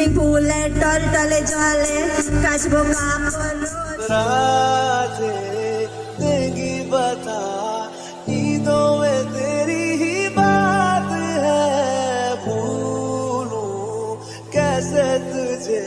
Swimming পুলে টল টলে জলে কাচবো কাপড় राजे देगी बता नींदों में तेरी ही बात है भूलूं कैसे तुझे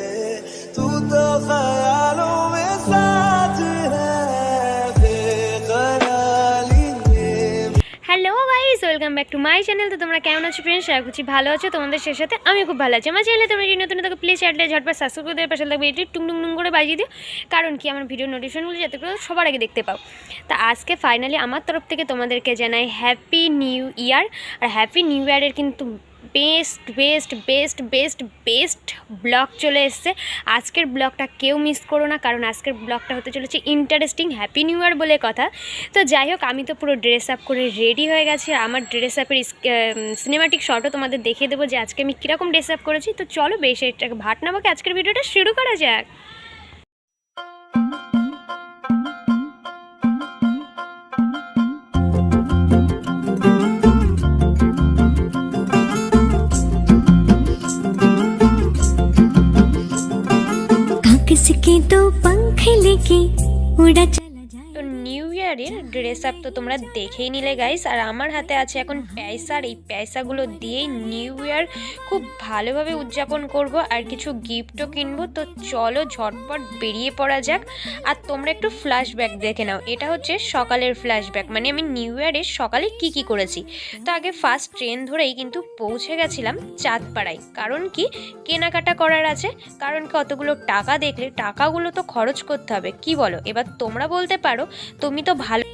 টু মাই চ্যানেল তো তোমরা কেমন আছো ফ্রেন্ডস আশা করছি ভালো আছো। তোমাদের শেষ সাথে আমি খুব ভালো আছি। আমার চ্যানেলে তোমরা যদি নতুন থাকো প্লিজ চ্যানেলে ঝটপট সাবস্ক্রাইব করে দেওয়ার পাশে থাকবে এটি টুং টুং করে বাজিয়ে দিও। কারণ কি, আমার ভিডিও নোটিফিকেশনগুলো যাতে করে সবার আগে দেখতে পাও। তা আজকে ফাইনালি আমার তরফ থেকে তোমাদেরকে জানাই হ্যাপি নিউ ইয়ার আর হ্যাপি নিউ ইয়ারের কিন্তু best best best best best blog চলে এসছে। আজকের ব্লগটা কেউ মিস করো না, কারণ আজকের ব্লগটা হতে চলেছে ইন্টারেস্টিং হ্যাপি নিউ ইয়ার বলে কথা। তো যাই হোক, আমি তো পুরো ড্রেস আপ করে রেডি হয়ে গেছি। আমার ড্রেস আপের সিনেমাটিক শটও তোমাদের দেখিয়ে দেবো যে আজকে আমি কীরকম ড্রেস আপ করেছি। তো চলো বেশ, এটাকে ভাট নামাকে আজকের ভিডিওটা শুরু করা যাক। உடச்ச ড্রেস আপ তো তোমরা দেখেই নিলে গাইস আর আমার হাতে আছে এখন পয়সা, আর এই পয়সাগুলো দিয়েই নিউ ইয়ার খুব ভালোভাবে উদযাপন করব। আর কিছু গিফটও কিনবো। তো চলো ঝটপট বেরিয়ে পড়া যাক। আর তোমরা একটু ফ্ল্যাশব্যাক দেখে নাও। এটা হচ্ছে সকালের ফ্ল্যাশব্যাক মানে আমি নিউ ইয়ারের সকালে কি কি করেছি? তো আগে ফার্স্ট ট্রেন ধরেই কিন্তু পৌঁছে গেছিলাম চাঁদপাড়ায়। কারণ কি? কেনাকাটা করার আছে। কারণ কি? অতগুলো টাকা দেখলে টাকাগুলো তো খরচ করতে হবে। কি বলো? এবার তোমরা বলতে পারো, তুমি তো ভালো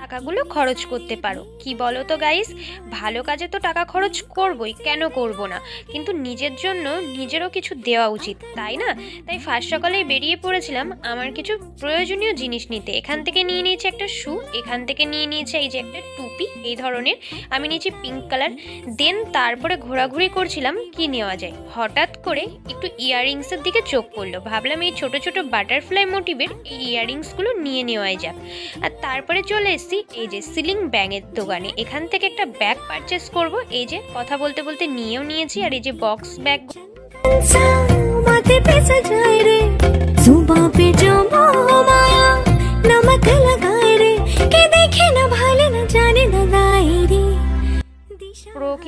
টাকাগুলো খরচ করতে পারো। কি বলো তো গাইস ভালো কাজে তো টাকা খরচ করবই, কেন করব না? কিন্তু নিজের জন্য নিজেরও কিছু দেওয়া উচিত, তাই না? তাই ফার্স্ট সকালেই বেরিয়ে পড়েছিলাম, আমার কিছু প্রয়োজনীয় জিনিস নিতে। এখান থেকে নিয়ে নিয়েছি একটা শু এখান থেকে নিয়ে নিয়েছি এই যে একটা টুপি, এই ধরনের। আমি নিয়েছি পিঙ্ক কালার দেন তারপরে ঘোরাঘুরি করছিলাম কি নেওয়া যায়। হঠাৎ করে একটু ইয়াররিংসের দিকে চোখ পড়ল। ভাবলাম এই ছোট ছোট বাটারফ্লাই মোটিভের এই ইয়াররিংসগুলো নিয়ে নেওয়াই যাক। আর তারপরে চলে এসেছি এই যে সিলিং ব্যাঙের দোকানে এখান থেকে একটা ব্যাগ পারচেস করব এই যে কথা বলতে বলতে নিয়েও নিয়েছি আর এই যে বক্স ব্যাগ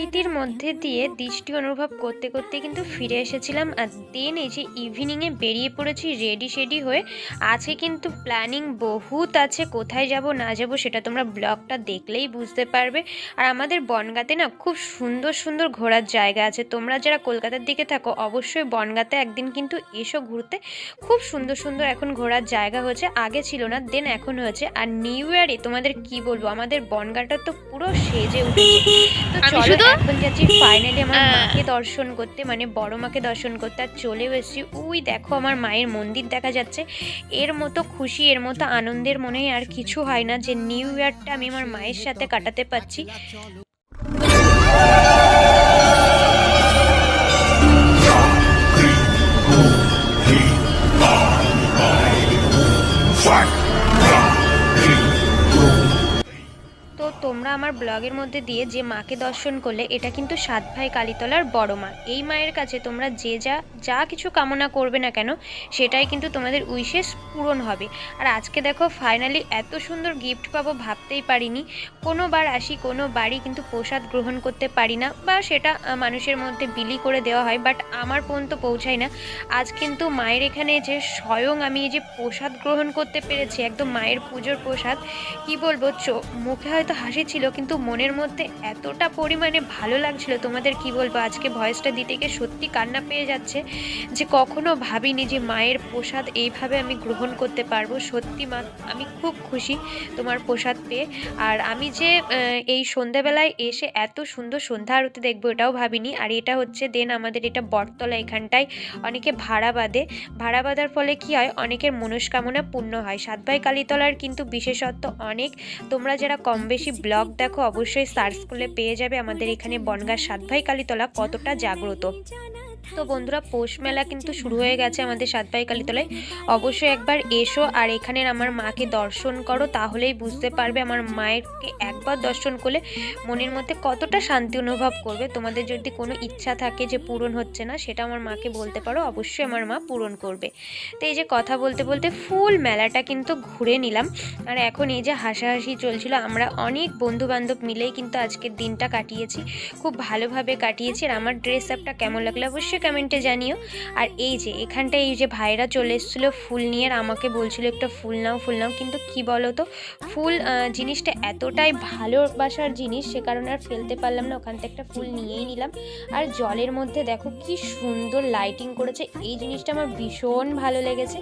প্রকৃতির মধ্যে দিয়ে দৃষ্টি অনুভব করতে করতে কিন্তু ফিরে এসেছিলাম আর দেন এই যে ইভিনিংয়ে বেরিয়ে পড়েছি রেডি শেডি হয়ে আছে কিন্তু প্ল্যানিং বহুত আছে কোথায় যাব না যাব সেটা তোমরা ব্লগটা দেখলেই বুঝতে পারবে। আর আমাদের বনগাতে না খুব সুন্দর সুন্দর ঘোরার জায়গা আছে। তোমরা যারা কলকাতার দিকে থাকো অবশ্যই বনগাতে একদিন কিন্তু এসো ঘুরতে। খুব সুন্দর সুন্দর এখন ঘোরার জায়গা হয়েছে আগে ছিল না দেন এখন হয়েছে। আর নিউ ইয়ারে তোমাদের কি বলব? আমাদের বনগাটা তো পুরো সেজে উঠেছে। তো চলো এখন যাচ্ছি ফাইনালি আমার মাকে দর্শন করতে মানে বড় মাকে দর্শন করতে আর চলেও এসেছি। উই দেখো আমার মায়ের মন্দির দেখা যাচ্ছে। এর মতো খুশি এর মতো আনন্দের মনে আর কিছু হয় না যে নিউ ইয়ারটা আমি আমার মায়ের সাথে কাটাতে পারছি। আমার ব্লগের মধ্যে দিয়ে যে মাকে দর্শন করলে, এটা কিন্তু সাত ভাই কালীতলার বড় মা। এই মায়ের কাছে তোমরা যে যা যা কিছু কামনা করবে না কেন, সেটাই কিন্তু তোমাদের উইশেস পূরণ হবে। আর আজকে দেখো ফাইনালি এত সুন্দর গিফট পাবো ভাবতেই পারিনি। কোনো বার আসি কোনো বাড়ি কিন্তু প্রসাদ গ্রহণ করতে পারি না, বা সেটা মানুষের মধ্যে বিলি করে দেওয়া হয় বাট আমার পর্যন্ত পৌঁছায় না। আজ কিন্তু মায়ের এখানে যে স্বয়ং আমি এই যে প্রসাদ গ্রহণ করতে পেরেছি, একদম মায়ের পুজোর প্রসাদ, কি বলব মুখে হয়তো হাসি ছিল, কিন্তু মনের মধ্যে এতটা পরিমাণে ভালো লাগছিল। তোমাদের কি বলব? আজকে ভয়েসটা দিতে গিয়ে সত্যি কান্না পেয়ে যাচ্ছে যে কখনো ভাবিনি যে মায়ের প্রসাদ এইভাবে আমি গ্রহণ করতে পারব। সত্যি মা, আমি খুব খুশি তোমার প্রসাদ পেয়ে। আর আমি যে এই সন্ধ্যাবেলায় এসে এত সুন্দর সন্ধ্যা আরতি দেখব এটাও ভাবিনি। আর এটা হচ্ছে দেন আমাদের এটা বটতলা এখানটায় অনেকে ভাড়া বাঁধে। ভাড়া বাঁধার ফলে কি হয়? অনেকের মনস্কামনা পূর্ণ হয়। সাত ভাই কালীতলার কিন্তু বিশেষত্ব অনেক। তোমরা যারা কম বেশি ব্লগ দেখো অবশ্যই সার্চ করলে পেয়ে যাবে আমাদের এখানে বনগাঁ সাত ভাই কালীতলা কতটা জাগ্রত। তো বন্ধুরা, পৌষ মেলা কিন্তু শুরু হয়ে গেছে আমাদের সাতপাই কালীতলায়। অবশ্যই একবার এসো আর এখানের আমার মাকে দর্শন করো, তাহলেই বুঝতে পারবে আমার মায়েরকে একবার দর্শন করলে মনের মধ্যে কতটা শান্তি অনুভব করবে। তোমাদের যদি কোনো ইচ্ছা থাকে যে পূরণ হচ্ছে না, সেটা আমার মাকে বলতে পারো, অবশ্যই আমার মা পূরণ করবে। তো এই যে কথা বলতে বলতে ফুল মেলাটা কিন্তু ঘুরে নিলাম। আর এখন এই যে হাসাহাসি চলছিল, আমরা অনেক বন্ধু বান্ধব মিলেই কিন্তু আজকের দিনটা কাটিয়েছি। খুব ভালোভাবে কাটিয়েছি আর আমার ড্রেস আপটা কেমন লাগল অবশ্যই কমেন্টে জানিও। আর এই যে, এখানটায় এই যে ভাইরা চলে এসেছিল ফুল নিয়ে, আর আমাকে বলছিল একটা ফুল নাও ফুল নাও। কিন্তু কি বলো তো ফুল জিনিসটা এতটাই ভালোবাসার জিনিস, সে কারণে আর ফেলতে পারলাম না। ওখান থেকে একটা ফুল নিয়েই নিলাম। আর জলের মধ্যে দেখো কি সুন্দর লাইটিং করেছে। এই জিনিসটা আমার ভীষণ ভালো লেগেছে।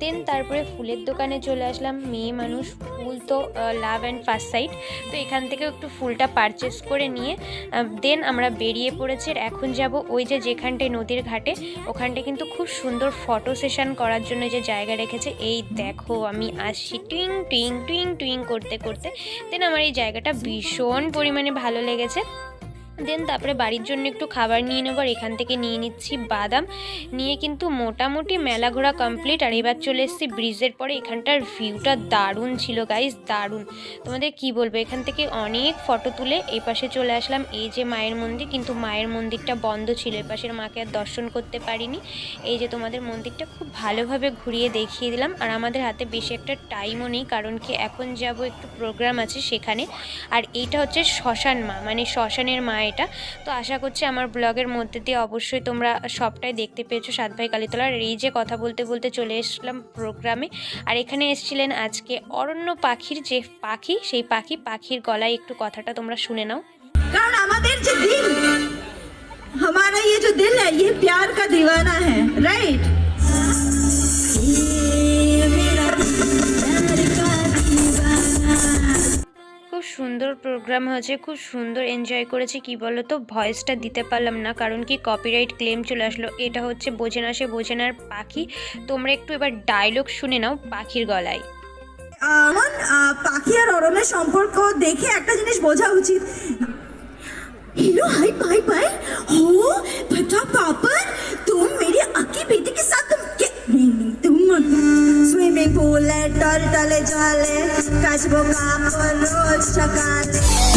দেন তারপরে ফুলের দোকানে চলে আসলাম। মেয়ে মানুষ, ফুল তো লাভ অ্যান্ড ফার্স্ট সাইড তো এখান থেকেও একটু ফুলটা পারচেস করে নিয়ে দেন আমরা বেরিয়ে পড়েছি। এখন যাব ওই যে যেখানটায় নদীর ঘাটে। ওখানটা কিন্তু খুব সুন্দর ফটো সেশন করার জন্য যে জায়গা রেখেছে, এই দেখো আমি আসছি টুইং টুইং টুইং টুইং করতে করতে। দেন আমার এই জায়গাটা ভীষণ পরিমাণে ভালো লেগেছে। দেন তারপরে বাড়ির জন্য একটু খাবার নিয়ে নেব আর এখান থেকে নিয়ে নিচ্ছি বাদাম। নিয়ে কিন্তু মোটামুটি মেলা ঘোরা কমপ্লিট আর এবার চলে এসেছি ব্রিজের পরে। এখানটার ভিউটা দারুণ ছিল গাইস দারুণ। তোমাদের কি বলব? এখান থেকে অনেক ফটো তুলে এই পাশে চলে আসলাম। এই যে মায়ের মন্দির, কিন্তু মায়ের মন্দিরটা বন্ধ ছিল। এ পাশের মাকে আর দর্শন করতে পারিনি। এই যে তোমাদের মন্দিরটা খুব ভালোভাবে ঘুরিয়ে দেখিয়ে দিলাম। আর আমাদের হাতে বেশি একটা টাইমও নেই, কারণ কি এখন যাব, একটু প্রোগ্রাম আছে সেখানে। আর এইটা হচ্ছে শ্মশান মা মানে শ্মশানের মা এটা তো আশা করছি আমার ব্লগের মধ্যে দিয়ে অবশ্যই তোমরা সবটাই দেখতে পেয়েছো সাত ভাই কালীতলার আর এই যে কথা বলতে বলতে চলে এসলাম প্রোগ্রামে আর এখানে এসেছিলেন আজকে অরণ্য পাখির যে পাখি সেই পাখি পাখির গলায় একটু কথাটা তোমরা শুনে নাও কারণ আমাদের যে দিল हमारा ये जो दिल है ये प्यार का दीवाना है राइट প্রোগ্রাম হয়েছে খুব সুন্দর এনজয় করেছি কি বলো তো ভয়েসটা দিতে পারলাম না কারণ কি কপিরাইট ক্লেম চলে আসলো এটা হচ্ছে বোঝে না সে বোঝে নার পাখি তোমরা একটু এবার ডায়লগ শুনে নাও পাখির গলায় এমন আহ, পাখি আর অরণ্যের সম্পর্ক দেখে একটা জিনিস বোঝা উচিত हेलो हाय बाय बाय हो बता पापा तुम मेरी अक्की बेटी के साथ টলটলে জলে কাচবো কাপড় রোজ সকালে